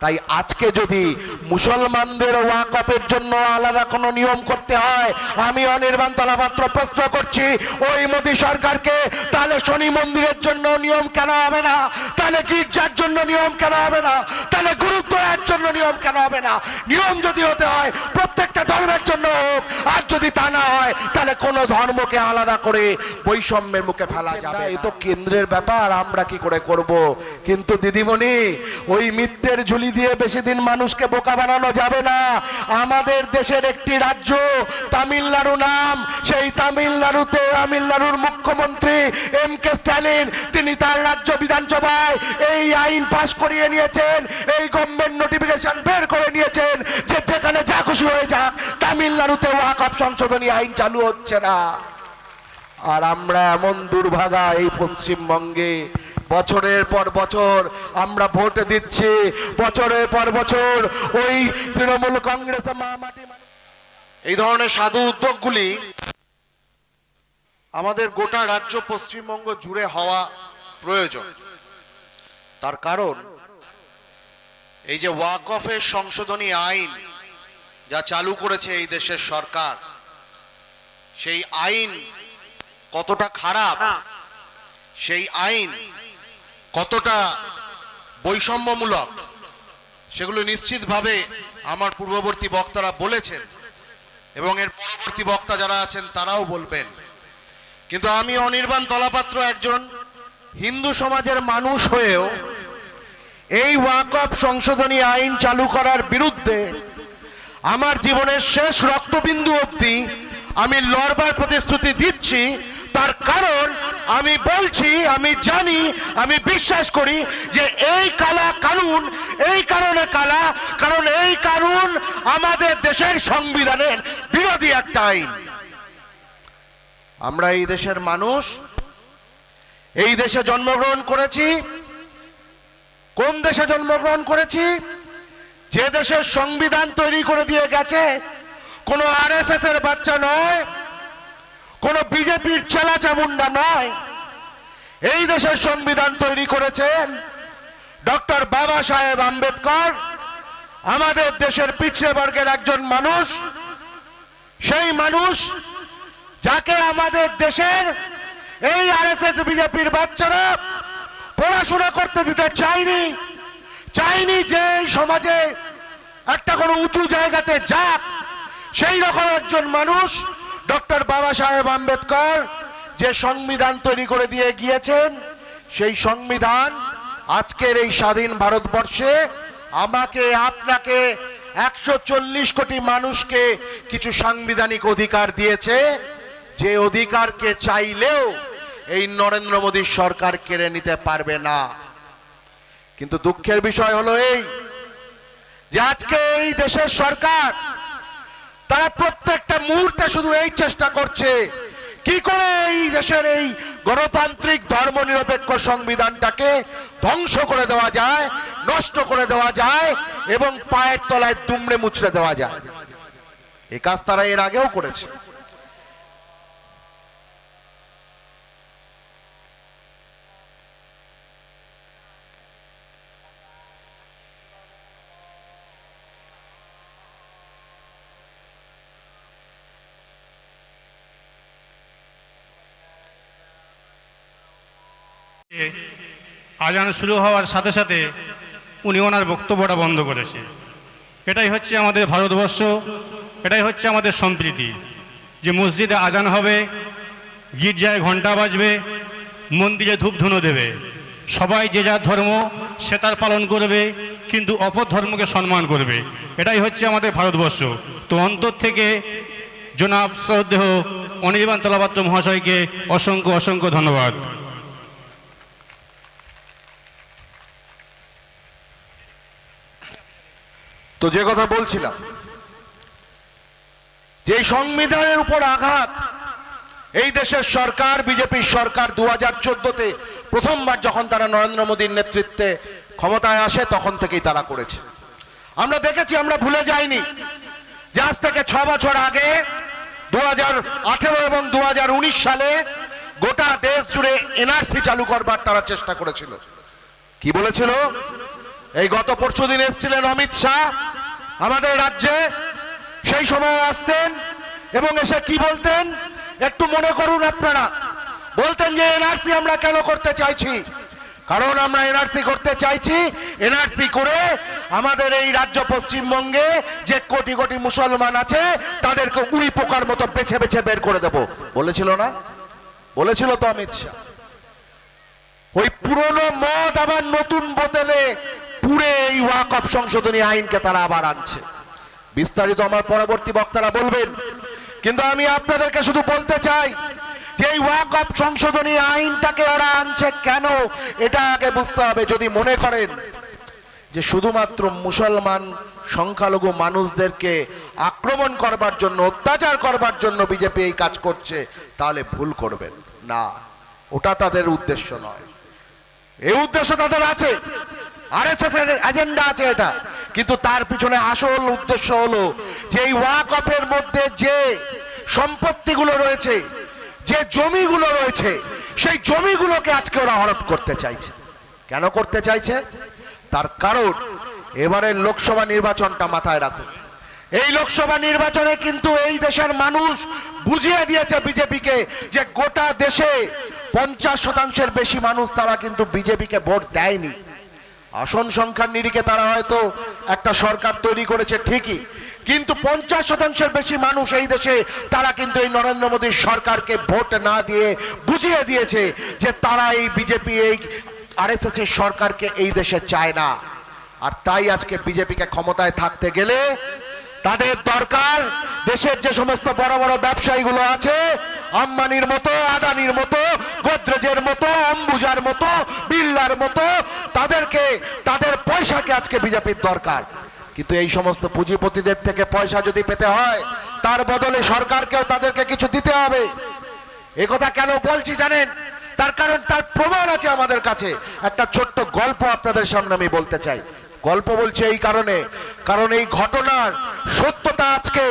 তাই আজকে যদি মুসলমানদের ওয়াকফের জন্য আলাদা কোনো নিয়ম করতে হয় আমি অনির্বাণ তলাপাত্র প্রশ্ন করছি ওই মোদী সরকারকে তাহলে শনি মন্দিরের জন্য নিয়ম কেন হবে না? তাহলে গির্জার জন্য নিয়ম কেন হবে না? তাহলে গুরুত্বের জন্য নিয়ম কেন হবে না? নিয়ম যদি হতে হয় প্রত্যেকটা ধর্মের জন্য হোক আর যদি তা না হয় তাহলে কোনো ধর্মকে আলাদা করে বৈষম্যের মুখে ফেলা যাবে এ তো কেন্দ্রের ব্যাপার আমরা কি করে করব? কিন্তু দিদিমণি ওই মিথ্যের ঝুলি দিয়ে বেশি দিন মানুষকে বোকা বানানো যাবে না। আমাদের দেশের একটি রাজ্য, তামিলনাড়ু নাম। সেই তামিলনাড়ুতে তামিলনাড়ুর মুখ্যমন্ত্রী এম কে স্ট্যালিন, তিনি তার রাজ্য বিধানসভায় এই আইন পাশ করিয়ে নিয়েছেন, এই গভর্নমেন্ট নোটিফিকেশন বের করে নিয়েছেন যে যেখানে যা খুশি হয়ে যাক, তামিলনাড়ুতে ওয়াকফ সংশোধনী আইন চালু হচ্ছে না। আর আমরা এমন দুর্ভাগা এই পশ্চিমবঙ্গে বছরের পর বছর আমরা ভোট দিচ্ছি। বছরের পর বছর ওই তৃণমূল কংগ্রেস মামাটি এই ধরনের সাধু উদ্যোগগুলি আমাদের গোটা রাজ্য পশ্চিমবঙ্গ জুড়ে হওয়া প্রয়োজন। তার কারণ, এই যে ওয়াকফের সংশোধনী আইন যা চালু করেছে এই দেশের সরকার, সেই আইন কতটা খারাপ, সেই আইন কতটা বৈষম্যমূলক, সেগুলো নিশ্চিতভাবে আমার পূর্ববর্তী বক্তারা বলেছেন এবং এর পরবর্তী বক্তা যারা আছেন তারাও বলবেন। কিন্তু আমি অনির্বাণ তলাপাত্র একজন হিন্দু সমাজের মানুষ হয়েও এই ওয়াকফ সংশোধনী আইন চালু করার বিরুদ্ধে আমার জীবনের শেষ রক্তবিন্দু অবধি আমি লড়বার প্রতিশ্রুতি দিচ্ছি তার কারণ আমি বলছি, আমি জানি, আমি বিশ্বাস করি যে এই কালা কানুন, এই কারণে কালা, কারণ এই কানুন আমাদের দেশের সংবিধানের বিরোধী একটা আইন। আমরা এই দেশের মানুষ, এই দেশে জন্মগ্রহণ করেছি, কোন দেশে জন্মগ্রহণ করেছি? যে দেশের সংবিধান তৈরি করে দিয়ে গেছে, কোনো আরএসএস এর বাচ্চা নয় কোনো বিজেপির চেলা চামুন্ডা নয় এই দেশের সংবিধান তৈরি করেছেন ডক্টর বাবা সাহেব আম্বেদকর। আমাদের দেশের পিছিয়ে বর্গের একজন মানুষ। সেই মানুষ যাকে আমাদের দেশের এই আর এস এস বিজেপির বাচ্চারা পড়াশোনা করতে দিতে চায়নি চাইনি যে সমাজে একটা কোনো উঁচু জায়গাতে যাক, সেই রকম একজন মানুষ ডক্টর বাবা সাহেব আম্বেদকর যে সংবিধান তৈরি করে দিয়ে গিয়েছেন, সেই সংবিধান আজকের এই স্বাধীন ভারতবর্ষে আমাকে, আপনাকে একশো চল্লিশ কোটি মানুষকে কিছু সাংবিধানিক অধিকার দিয়েছে। যে অধিকারকে চাইলেও এই নরেন্দ্র মোদীর সরকার কেড়ে নিতে পারবে না। কিন্তু দুঃখের বিষয় হলো এই যে আজকে এই দেশের সরকার তারা প্রত্যেকটা মুহূর্তে শুধু এই চেষ্টা করছে। কি করে এই দেশের এই গণতান্ত্রিক ধর্মনিরপেক্ষ সংবিধানটাকে ধ্বংস করে দেওয়া যায়, নষ্ট করে দেওয়া যায় এবং পায়ের তলায় দুমড়ে মুচড়ে দেওয়া যায়? এ কাজ তারা এর আগেও করেছে। আজান শুরু হওয়ার সাথে সাথে উনি ওনার বক্তব্যটা বন্ধ করেছে। এটাই হচ্ছে আমাদের ভারতবর্ষ, এটাই হচ্ছে আমাদের সম্প্রীতি। যে মসজিদে আজান হবে, গির্জায় ঘণ্টা বাজবে, মন্দিরে ধূপধুনো দেবে। সবাই যে যার ধর্ম, সে তার পালন করবে, কিন্তু অপর ধর্মকে সম্মান করবে। এটাই হচ্ছে আমাদের ভারতবর্ষ। তো অন্তর থেকে জনাব শ্রদ্ধেহ অনির্বাণ তলাপাত্র মহাশয়কে অসংখ্য অসংখ্য ধন্যবাদ। তো যে কথা বলছিলাম, যে সংবিধানের উপর আঘাত, এই দেশের সরকার, বিজেপির সরকার দু হাজার চোদ্দতে প্রথমবার যখন তারা নরেন্দ্র মোদীর নেতৃত্বে ক্ষমতায় আসে, তখন থেকেই তারা করেছে। আমরা দেখেছি, আমরা ভুলে যাইনি যে আজ থেকে ছ বছর আগে দু হাজার আঠেরো এবং দু হাজার উনিশ সালে গোটা দেশ জুড়ে এনআরসি চালু করবার তারা চেষ্টা করেছিল। কি বলেছিল? এই গত পরশু দিন এসেছিলেন অমিত শাহ আমাদের রাজ্যে। সেই সময় আসতেন এবং এসে কি বলতেন? একটু মনে করুন আপনারা। বলতেন যে, এনআরসি আমরা কেন করতে চাইছি? কারণ আমরা এনআরসি করতে চাইছি, এনআরসি করে আমাদের এই রাজ্য পশ্চিমবঙ্গে যে কোটি কোটি মুসলমান আছে, তাদেরকে উড়ি পোকার মতো বেছে বেছে বের করে দেব। বলেছিল না? বলেছিল তো অমিত শাহ। ওই পুরনো মদ আবার নতুন বোতলে পুরে এই ওয়াকফ সংশোধনী আইনকে তারা আবার আনছে। বিস্তারিত আমার পরবর্তী বক্তারা বলবেন, কিন্তু আমি আপনাদেরকে শুধু বলতে চাই যে এই ওয়াকফ সংশোধনী আইনটাকে ওরা আনছে কেন, এটা আগে বুঝতে হবে। যদি মনে করেন যে শুধুমাত্র মুসলমান সংখ্যালঘু মানুষদেরকে আক্রমণ করবার জন্য, অত্যাচার করবার জন্য বিজেপি এই কাজ করছে, তাহলে ভুল করবেন। না, ওটা তাদের উদ্দেশ্য নয়। এই উদ্দেশ্য তাদের আছে। আরএসএস এর এজেন্ডা আছে এটা। কিন্তু তার পিছনে আসল উদ্দেশ্য হলো যে এই ওয়াকফের মধ্যে যে সম্পত্তিগুলো রয়েছে, যে জমিগুলো রয়েছে, সেই জমিগুলোকে আজকে ওরা করতে চাইছে। কেন করতে চাইছে? তার কারণ এবারের লোকসভা নির্বাচনটা মাথায় রাখুন। এই লোকসভা নির্বাচনে কিন্তু এই দেশের মানুষ বুঝিয়ে দিয়েছে বিজেপিকে যে গোটা দেশে পঞ্চাশ শতাংশের বেশি মানুষ তারা কিন্তু বিজেপিকে ভোট দেয়নি। আসন সংখ্যার নিরিখে তারা হয়তো একটা সরকার তৈরি করেছে ঠিকই, কিন্তু পঞ্চাশ শতাংশের বেশি মানুষ এই দেশে, তারা কিন্তু এই নরেন্দ্র মোদীর সরকারকে ভোট না দিয়ে বুঝিয়ে দিয়েছে যে তারা এই বিজেপি এই আরএসএস এর সরকারকে এই দেশে চায় না। আর তাই আজকে বিজেপিকে ক্ষমতায় থাকতে গেলে তাদের দরকার দেশের যে সমস্ত বড় বড় ব্যবসায়ীগুলো আছে, আম্বানির মতো, আদানির মতো, গোদরেজের মতো, অম্বুজার মতো, বিল্লার মতো তাদেরকে, তাদের পয়সাকে আজকে বিজেপির দরকার। কিন্তু এই সমস্ত পুঁজিপতিদের থেকে পয়সা যদি পেতে হয়, তার বদলে সরকারকেও তাদেরকে কিছু দিতে হবে। কথা কেন বলছি জানেন? তার কারণ, তার প্রমাণ আছে আমাদের কাছে। একটা ছোট্ট গল্প আপনাদের সামনে আমি বলতে চাই। গল্প বলছি এই কারণে, কারণ এই ঘটনার সত্যতা আজকে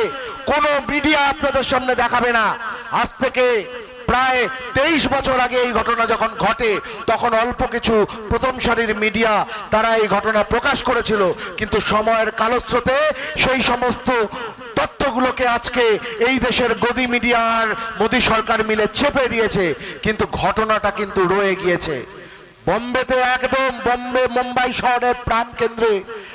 কোনো মিডিয়া আপনাদের সামনে দেখাবে না। আজ থেকে প্রায় তেইশ বছর আগে এই ঘটনা যখন ঘটে, তখন অল্প কিছু প্রথম সারির মিডিয়া তারা এই ঘটনা প্রকাশ করেছিল। কিন্তু সময়ের কালস্রোতে সেই সমস্ত তথ্যগুলোকে আজকে এই দেশের গদি মিডিয়ার মোদী সরকার মিলে চেপে দিয়েছে। কিন্তু ঘটনাটা কিন্তু রয়ে গিয়েছে। বম্বেতে একদম বম্বে, মুম্বাই শহরের প্রাণ কেন্দ্রে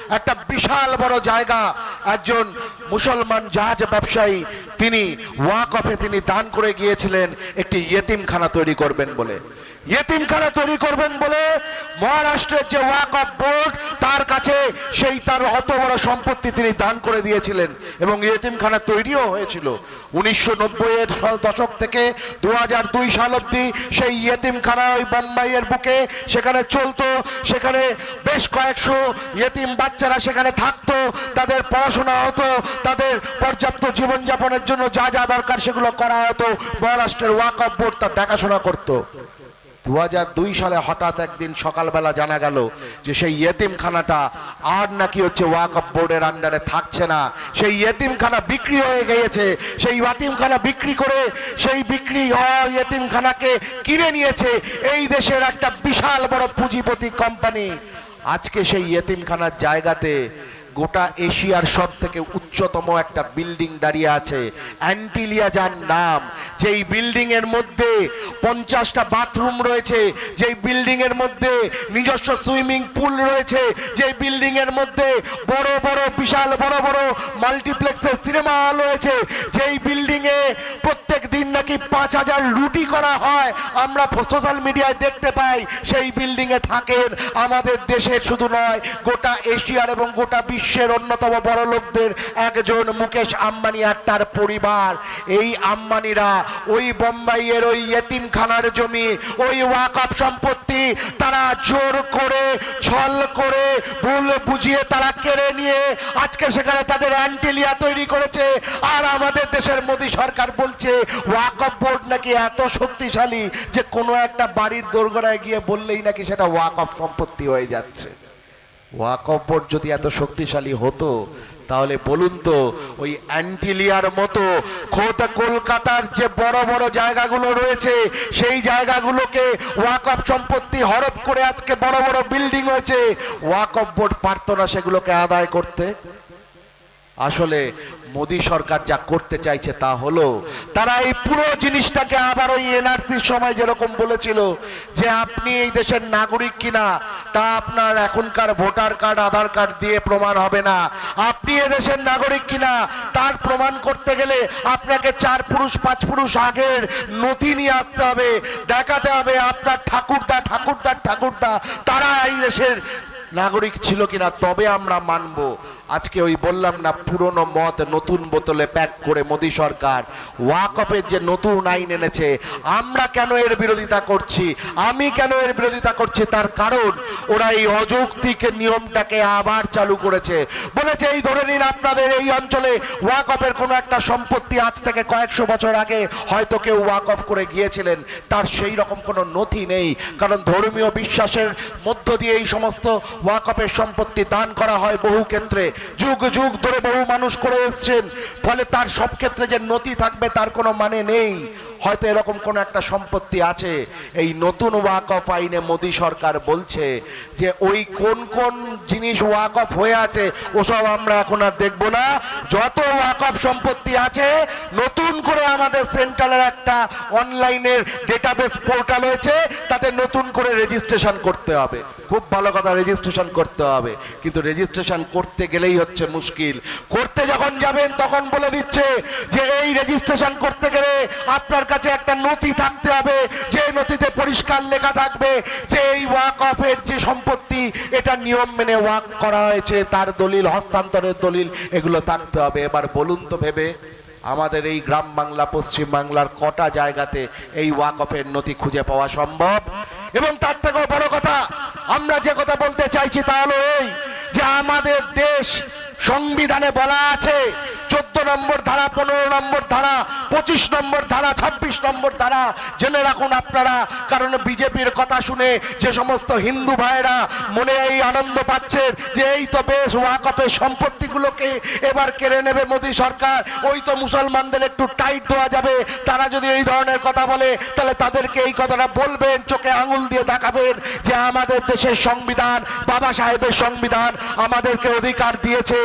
একটা বিশাল বড় জায়গা। একজন মুসলমান জাহাজ ব্যবসায়ী, তিনি ওয়াকফে তিনি দান করে গিয়েছিলেন, একটি ইয়েতিমখানা তৈরি করবেন বলে। ইয়েতিমখানা তৈরি করবেন বলে মহারাষ্ট্রের যে ওয়াকফ বোর্ড তার কাছে সেই তার অত বড় সম্পত্তি তিনি দান করে দিয়েছিলেন এবং ইয়েতিমখানা তৈরিও হয়েছিল। উনিশশো নব্বইয়ের দশক থেকে দু দুই সাল অব্দি সেই ইয়েতিমখানা ওই বোম্বাইয়ের বুকে সেখানে চলতো, সেখানে বেশ কয়েকশো ইয়েতিম বাচ্চারা সেখানে থাকতো, তাদের পড়াশোনা হতো, তাদের পর্যাপ্ত জীবনযাপনের জন্য যা যা দরকার সেগুলো করা হতো। মহারাষ্ট্রের ওয়াকফ বোর্ড তার দেখাশোনা করতো। দু হাজার দুই সালে হঠাৎ একদিন সকালবেলা জানা গেল যে সেই ইয়েতিমখানাটা আর নাকি হচ্ছে ওয়াকফ বোর্ডের আন্ডারে থাকছে না। সেই ইয়েতিমখানা বিক্রি হয়ে গিয়েছে। সেই ইয়াতিমখানা বিক্রি করে সেই বিক্রি হওয়া ইয়েতিমখানাকে কিনে নিয়েছে। এই দেশের একটা বিশাল বড় পুঁজিপতি কোম্পানি। আজকে সেই ইয়েতিমখানার জায়গাতে গোটা এশিয়ার সব থেকে উচ্চতম একটা বিল্ডিং দাঁড়িয়ে আছে। অ্যান্টিলিয়া যার নাম। যেই বিল্ডিং এর মধ্যে পঞ্চাশটা বাথরুম রয়েছে, যেই বিল্ডিং এর মধ্যে নিজস্ব সুইমিং পুল রয়েছে, যেই বিল্ডিং এর মধ্যে বড় বড়, বিশাল, বড় বড় মাল্টিপ্লেক্সের সিনেমা হল রয়েছে। যেই বিল্ডিং এ প্রত্যেক দিন নাকি পাঁচ হাজার রুটি করা হয়, আমরা সোশ্যাল মিডিয়ায় দেখতে পাই, সেই বিল্ডিং এ থাকেন আমাদের দেশের শুধু নয়, গোটা এশিয়ার এবং গোটা বিশ্বের অন্যতম বড় লোকদের একজন মুকেশ আম্বানি আর তার পরিবার। এই আম্বানিরা ওই বোম্বাইয়ের ওই ইয়েতিমখানার জমি, ওই ওয়াকফ সম্পত্তি তারা জোর করে, ছল করে, ভুল বুঝিয়ে তারা কেড়ে নিয়ে আজকে সেখানে তাদের অ্যান্টিলিয়া তৈরি করেছে। আর আমাদের দেশের মোদী সরকার বলছে, ওয়াকফ বোর্ড নাকি এত শক্তিশালী যে কোনো একটা বাড়ির দোরগোড়ায় গিয়ে বললেই নাকি সেটা ওয়াকফ সম্পত্তি হয়ে যাচ্ছে। ওয়াকফ বোর্ড যদি এত শক্তিশালী হতো, তাহলে বলুন তো, ওই অ্যান্টিলিয়ার মতো খোদ কলকাতার যে বড় বড় জায়গাগুলো রয়েছে, সেই জায়গাগুলোকে ওয়াকফ সম্পত্তি হরপ করে আজকে বড় বড় বিল্ডিং হয়েছে। ওয়াকফ বোর্ড পারত না সেগুলোকে আদায় করতে। আসলে মোদী সরকার যা করতে চাইছে তা হলো, তারা এই পুরো জিনিসটাকে আবার ওই এনআরসির সময় যেরকম বলেছিল যে আপনি এই দেশের নাগরিক কিনা, তা আপনার এখনকার ভোটার কার্ড, আধার কার্ড দিয়ে প্রমাণ হবে না। আপনি এ দেশের নাগরিক কিনা, তার প্রমাণ করতে গেলে আপনাকে চার পুরুষ, পাঁচ পুরুষ আগের নথি নিয়ে আসতে হবে, দেখাতে হবে আপনার ঠাকুরদা ঠাকুরদার ঠাকুরদা, তারা এই দেশের নাগরিক ছিল কিনা, তবে আমরা মানব। আজকে ওই বললাম না, পুরনো মদ নতুন বোতলে প্যাক করে মোদী সরকার। ওয়াকফের যে নতুন আইন এনেছে, আমরা কেন এর বিরোধিতা করছি? আমি কেন এর বিরোধিতা করছি? তার কারণ, ওরা এই অযৌক্তিক নিয়মটাকে আবার চালু করেছে। বলেছে, এই ধরে নিন আপনাদের এই অঞ্চলে ওয়াকফের কোনো একটা সম্পত্তি আজ থেকে কয়েকশো বছর আগে হয়তো কেউ ওয়াকফ করে গিয়েছিলেন। তার সেই রকম কোনো নথি নেই। কারণ ধর্মীয় বিশ্বাসের মধ্য দিয়ে এই সমস্ত ওয়াকফের সম্পত্তি দান করা হয় বহু ক্ষেত্রে। যুগ যুগ ধরে বহু মানুষ করে এসছেন। ফলে তার সব ক্ষেত্রে যে নথি থাকবে তার কোনো মানে নেই। হয়তো এরকম কোন একটা সম্পত্তি আছে। এই নতুন ওয়াকফ আইনে মোদী সরকার বলছে যে, ওই কোন কোন জিনিস ওয়াকফ হয়ে আছে, ওসব আমরা এখন আর দেখব না। যত ওয়াকফ সম্পত্তি আছে, নতুন করে আমাদের সেন্ট্রালের একটা অনলাইনের ডেটাবেস পোর্টাল হয়েছে, তাতে নতুন করে রেজিস্ট্রেশন করতে হবে। খুব ভালো কথা রেজিস্ট্রেশন করতে হবে। কিন্তু রেজিস্ট্রেশন করতে গেলেই হচ্ছে মুশকিল। করতে যখন যাবেন, তখন বলে দিচ্ছে যে এই রেজিস্ট্রেশন করতে গেলে আপনার কাছে একটা নথি থাকতে হবে। যে নথিতে পরিষ্কার লেখা থাকবে, যে এই ওয়াক অফের যে সম্পত্তি, এটা নিয়ম মেনে ওয়াক করা হয়েছে, তার দলিল, হস্তান্তরের দলিল, এগুলো থাকতে হবে। এবার বলুন তো ভেবে, আমাদের এই গ্রাম বাংলা, পশ্চিম বাংলার কটা জায়গাতে এই ওয়াকফের নথি খুঁজে পাওয়া সম্ভব? এবং তার থেকেও বড় কথা, আমরা যে কথা বলতে চাইছি তাহলে এই, যে আমাদের দেশ সংবিধানে বলা আছে চোদ্দ নম্বর ধারা, পনেরো নম্বর ধারা, পঁচিশ নম্বর ধারা, ছাব্বিশ নম্বর ধারা, জেনে রাখুন আপনারা, কারণ বিজেপির কথা শুনে যে সমস্ত হিন্দু ভাইরা মনে এই আনন্দ পাচ্ছেন যে এই তো বেশ ওয়াকফের সম্পত্তিগুলোকে এবার কেড়ে নেবে মোদী সরকার, ওই তো মুসলমানদের একটু টাইট দেওয়া যাবে, তারা যদি এই ধরনের কথা বলে, তাহলে তাদেরকে এই কথাটা বলবেন, চোখে আঙুল দিয়ে দেখাবেন যে আমাদের দেশের সংবিধান, বাবা সাহেবের সংবিধান আমাদেরকে অধিকার দিয়েছে,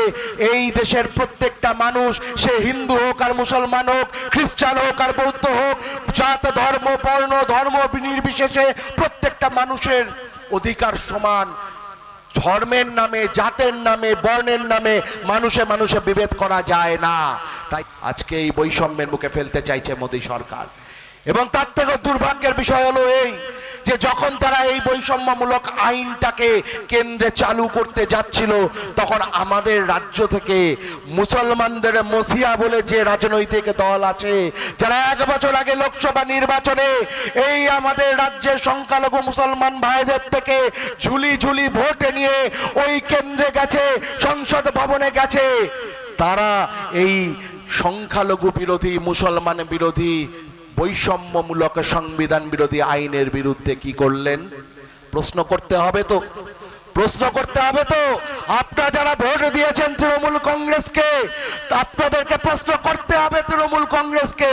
এই দেশের প্রত্যেকটা মানুষ সে হিন্দু হোক আর মুসলমান হোক, খ্রিস্টান হোক আর বৌদ্ধ হোক, জাত, ধর্ম, বর্ণ, ধর্ম নির্বিশেষে প্রত্যেকটা মানুষের অধিকার সমান। ধর্মের নামে, জাতের নামে, বর্ণের নামে মানুষে মানুষে বিভেদ করা যায় না। তাই আজকে এই বৈষম্যের মুখে ফেলতে চাইছে মোদী সরকার। এবং তার থেকেও দুর্ভাগ্যের বিষয় হলো এই যে যখন তারা এই বৈষম্যমূলক আইনটাকে কেন্দ্রে চালু করতে যাচ্ছিল, তখন আমাদের রাজ্য থেকে মুসলমানদের মসিয়া বলে যে রাজনৈতিক দল আছে, যারা এক বছর আগে লোকসভা নির্বাচনে এই আমাদের রাজ্যের সংখ্যালঘু মুসলমান ভাইদের থেকে ঝুলি ঝুলি ভোট নিয়ে ওই কেন্দ্রে গেছে, সংসদ ভবনে গেছে। তারা এই সংখ্যালঘু বিরোধী, মুসলমান বিরোধী বৈষম্যমূলক সংবিধান বিরোধী আইনের বিরুদ্ধে কি করলেন? প্রশ্ন করতে হবে তো। প্রশ্ন করতে হবে তো, আপনারা যারা ভোট দিয়েছেন তৃণমূল কংগ্রেসকে, আপনাদেরকে প্রশ্ন করতে হবে তৃণমূল কংগ্রেসকে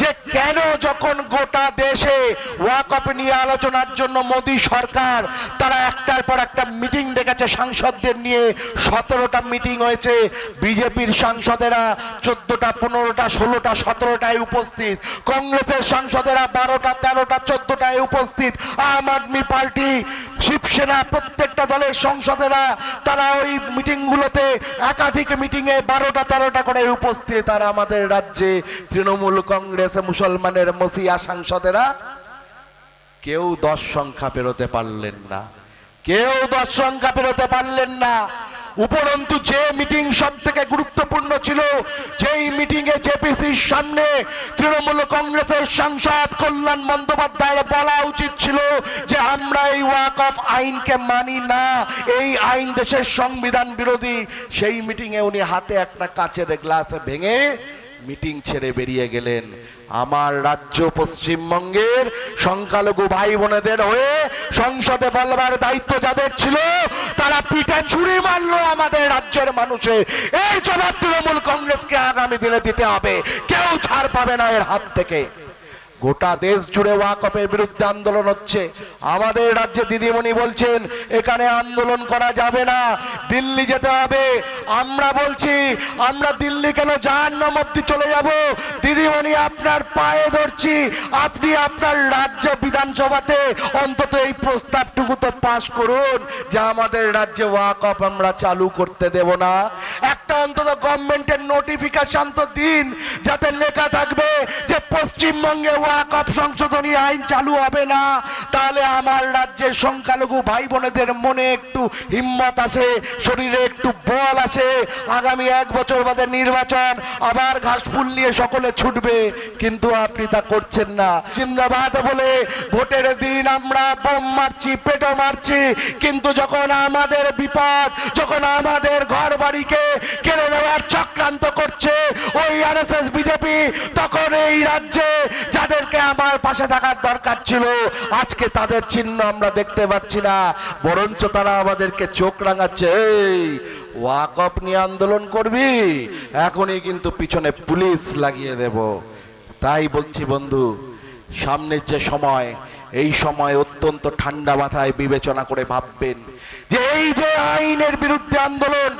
যে কেন যখন গোটা দেশে ওয়াকআপ নিয়ে আলোচনার জন্য মোদী সরকার, তারা একটার পর একটা মিটিং ডেকেছে সাংসদদের নিয়ে। সতেরোটা মিটিং হয়েছে, বিজেপির সাংসদেরা চোদ্দটা, পনেরোটা, ষোলোটা, সতেরোটায় উপস্থিত। কংগ্রেসের সাংসদেরা বারোটা, তেরোটা, চোদ্দটায় উপস্থিত। আম আদমি পার্টি, শিবসেনা প্রত্যেকটা দলের সংসদেরা, তারা ওই মিটিংগুলোতে একাধিক মিটিংয়ে বারোটা তেরোটা করে উপস্থিত। তারা আমাদের রাজ্যে তৃণমূল কংগ্রেস মুসলমানের মসিয়া সাংসদেরা, কেউ দশ সংখ্যা পেরোতে পারলেন না। কেউ দশ সংখ্যা পেরোতে পারলেন না। উপরন্তু যে মিটিং সব থেকে গুরুত্বপূর্ণ ছিল, যেই মিটিং এ জেপিসির সামনে তৃণমূল কংগ্রেসের সাংসদ কল্যাণ বন্দ্যোপাধ্যায়ের বলা উচিত ছিল যে আমরা এই ওয়াক অফ আইনকে মানি না, এই আইন দেশের সংবিধান বিরোধী। সেই মিটিং এ উনি হাতে একটা কাচের গ্লাসে ভেঙে মিটিং ছেড়ে বেরিয়ে গেলেন। আমার রাজ্য পশ্চিমবঙ্গের সংখ্যালঘু ভাই বোনেদের হয়ে সংসদে বলবার দায়িত্ব যাদের ছিল, তারা পিঠে ছুরি মারলো আমাদের রাজ্যের মানুষের। এই জবাব তৃণমূল কংগ্রেসকে আগামী দিনে দিতে হবে। কেউ ছাড় পাবে না এর হাত থেকে। গোটা দেশ জুড়ে ওয়াকফের বিরুদ্ধে আন্দোলন হচ্ছে। আমাদের রাজ্যে দিদিমণি বলছেন, এখানে আন্দোলন করা যাবে না, দিল্লি যেতে হবে। আমরা বলছি, আমরা দিল্লি কেন জাহান্নাম অব্দি চলে যাব? দিদিমণি, আপনার পায়ে ধরছি। আপনি আপনার রাজ্য বিধানসভাতে অন্তত এই প্রস্তাবটুকু তো পাশ করুন যে আমাদের রাজ্যে ওয়াকফ আমরা চালু করতে দেব না। একটা অন্তত গভর্নমেন্টের নোটিফিকেশন তো দিন, যাতে লেখা থাকবে যে পশ্চিমবঙ্গে ওয়াকফ সংশোধনী আইন চালু হবে না, তাহলে আমার রাজ্যের সংখ্যালঘু ভাই বোনেদের মনে একটু হিম্মত আসে শরীরে একটু বল আসে আগামী এক বছর বাদে নির্বাচন, আবার ঘাসফুল নিয়ে সকলে ছুটবে, কিন্তু আপনি তা করছেন না। জিন্দাবাদ বলে ভোটের দিন আমরা বোম মারছি, পেটো মারছি, কিন্তু যখন আমাদের বিপদ, যখন আমাদের ঘর বাড়িকে কেড়ে চক্রান্ত করছে ওই আরএসএস বিজেপি। তখন এই রাজ্যে যাদেরকে আমার পাশে থাকার দরকার ছিল, আজকে তাদের চিহ্ন আমরা দেখতে পাচ্ছি না। বরঞ্চ তারা আমাদেরকে চোখ রাঙাচ্ছে, এই নিয়ে আন্দোলন করবি, এখনই কিন্তু পিছনে পুলিশ লাগিয়ে দেব। তাই বলছি বন্ধু, সামনের যে সময়, এই সময় অত্যন্ত ঠান্ডা মাথায় বিবেচনা করে ভাববেন। যে এই যে আইনের বিরুদ্ধে আন্দোলন,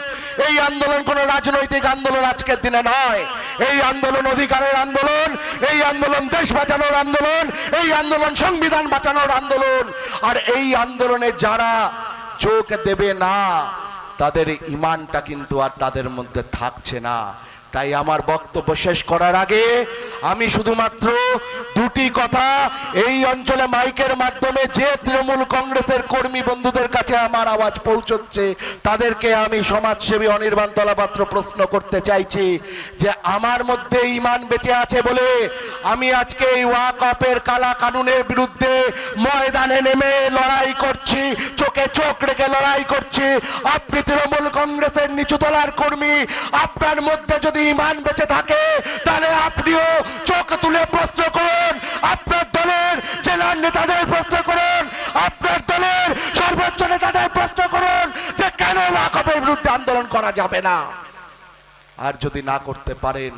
এই আন্দোলন কোন রাজনৈতিক আন্দোলন আজকের দিনে নয়। এই আন্দোলন অধিকারের আন্দোলন, এই আন্দোলন দেশ বাঁচানোর আন্দোলন, এই আন্দোলন সংবিধান বাঁচানোর আন্দোলন। আর এই আন্দোলনে যারা চোখ দেবে না, তাদের ইমানটা কিন্তু আর তাদের মধ্যে থাকছে না। তাই আমার বক্তব্য শেষ করার আগে আমি শুধুমাত্র দুটি কথা এই অঞ্চলে মাইকের মাধ্যমে যে তৃণমূল কংগ্রেসের কর্মী বন্ধুদের কাছে আমার আওয়াজ পৌঁছচ্ছে, তাদেরকে আমি সমাজসেবী অনির্বাণ তলাপাত্র প্রশ্ন করতে চাইছি যে আমার মধ্যে ইমান বেঁচে আছে বলে আমি আজকে এই ওয়াকপের কালা কানুনের বিরুদ্ধে ময়দানে নেমে লড়াই করছি, চোখে চোখ রেখে লড়াই করছি। আপনি তৃণমূল কংগ্রেসের নিচুতলার কর্মী, আপনার মধ্যে যদি ইমান বেঁচে থাকে, তাহলে আপনিও চোখ তুলে প্রশ্ন করুন, আপনার দলের জেলার নেতাদের প্রশ্ন করুন, আপনার দলের সর্বোচ্চ নেতাদের প্রশ্ন করুন যে কেন ওয়াকফের বিরুদ্ধে আন্দোলন করা যাবে না। আর যদি না করতে পারেন,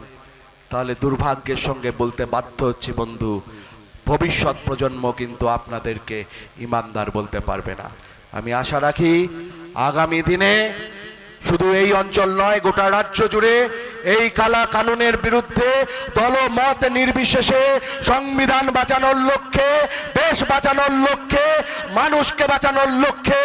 তাহলে দুর্ভাগ্যের সঙ্গে বলতে বাধ্য হচ্ছি বন্ধু, ভবিষ্যৎ প্রজন্ম কিন্তু আপনাদেরকে ইমানদার বলতে পারবে না। আমি আশা রাখি, আগামী দিনে শুধু এই অঞ্চল নয়, গোটা রাজ্য জুড়ে এই কালা কানুনের বিরুদ্ধে দলমত নির্বিশেষে সংবিধান বাঁচানোর লক্ষ্যে, দেশ বাঁচানোর লক্ষ্যে, মানুষকে বাঁচানোর লক্ষ্যে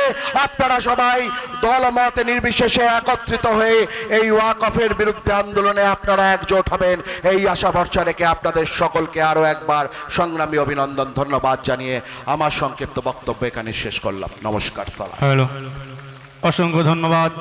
আপনারা সবাই দলমত নির্বিশেষে একত্রিত হয়ে এই ওয়াকফের বিরুদ্ধে আন্দোলনে আপনারা একজোট হবেন। এই আশা ভরসা রেখে আপনাদের সকলকে আরও একবার সংগ্রামী অভিনন্দন, ধন্যবাদ জানিয়ে আমার সংক্ষিপ্ত বক্তব্য এখানে শেষ করলাম। নমস্কার, সালাম। অসংখ্য ধন্যবাদ।